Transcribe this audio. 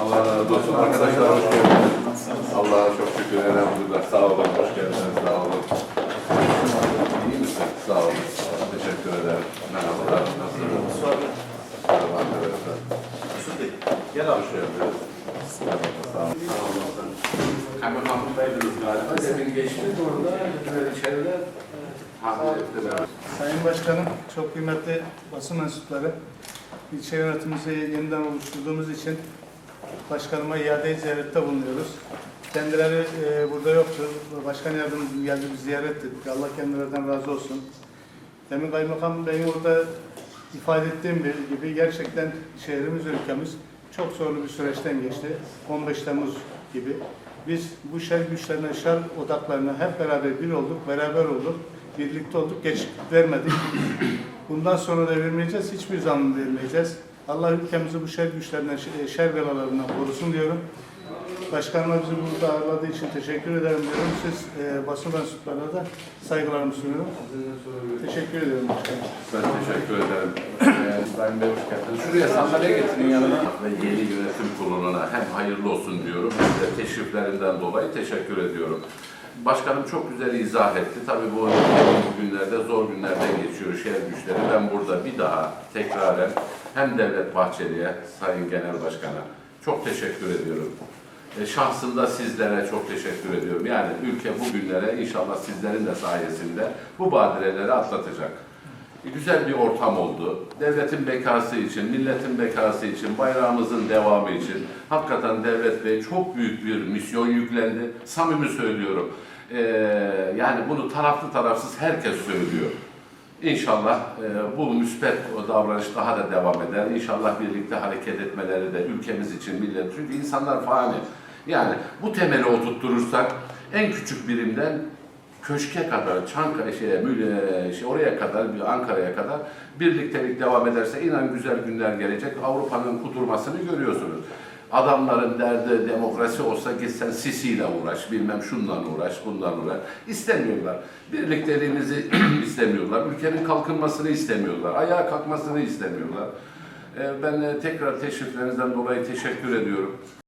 Allah razı olsun. Arkadaşlar hoş geldiniz. Allah'a çok şükür elhamdülillah. Sağ olun, hoş geldiniz. Sağ olun. İyi misin? Sağ olun. Teşekkür ederim. Merhabalar. Nasılsınız? Merhaba arkadaşlar. Gel abi şöyle. Merhaba, Sağ olun. Kaymakamlıktaydınız galiba. Demin geçti. Orada içeride. Sayın Başkanım, çok kıymetli basın mensupları, ilçe yönetimimizi yeniden oluşturduğumuz için başkanıma iade ziyarette bulunuyoruz. Kendileri e, burada yoktu. Başkan yardımcımız geldi, bir ziyaret ettik. Allah kendilerine razı olsun. Demin Kaymakam Bey'in orada ifade ettiğim gibi gerçekten şehrimiz, ülkemiz çok zorlu bir süreçten geçti. 15 Temmuz gibi. Biz bu şer güçlerine, şer odaklarına hep beraber bir olduk, beraber olduk, birlikte olduk, geçit vermedik. Bundan sonra da vermeyeceğiz, hiçbir zaman vermeyeceğiz. Allah ülkemizi bu şer güçlerinden, şer belalarından korusun diyorum. Başkanıma bizi burada ağırladığı için teşekkür ederim diyorum. Siz e, basın mensuplarına da saygılarımı sunuyorum. Teşekkür ederim başkanım. Ben teşekkür ederim. Ee, Sayın Bey hoş geldiniz. Şuraya sandalye getirin yanına. Ve yeni yönetim kuruluna hem hayırlı olsun diyorum hem de teşriflerinden dolayı teşekkür ediyorum. Başkanım çok güzel izah etti. Tabii bu günlerde zor günlerden geçiyor şehir güçleri. Ben burada bir daha tekraren hem Devlet Bahçeli'ye, Sayın Genel Başkan'a çok teşekkür ediyorum. E, şahsında sizlere çok teşekkür ediyorum. Yani ülke bugünlere inşallah sizlerin de sayesinde bu badireleri atlatacak. Güzel bir ortam oldu. Devletin bekası için, milletin bekası için, bayrağımızın devamı için hakikaten devlet bey çok büyük bir misyon yüklendi. Samimi söylüyorum. E, yani bunu taraflı tarafsız herkes söylüyor. İnşallah e, bu müspet davranış daha da devam eder. İnşallah birlikte hareket etmeleri de ülkemiz için, millet. Çünkü insanlar fani. Yani bu temeli oturtturursak en küçük birimden köşke kadar, Çankaya şeye, Müle, şey, oraya kadar, bir Ankara'ya kadar birliktelik devam ederse inan güzel günler gelecek. Avrupa'nın kudurmasını görüyorsunuz. Adamların derdi demokrasi olsa gitsen Sisi'yle uğraş, bilmem şundan uğraş, bundan uğraş. İstemiyorlar. Birlikteliğimizi istemiyorlar. Ülkenin kalkınmasını istemiyorlar. Ayağa kalkmasını istemiyorlar. Ee, Ben e, tekrar teşriflerinizden dolayı teşekkür ediyorum.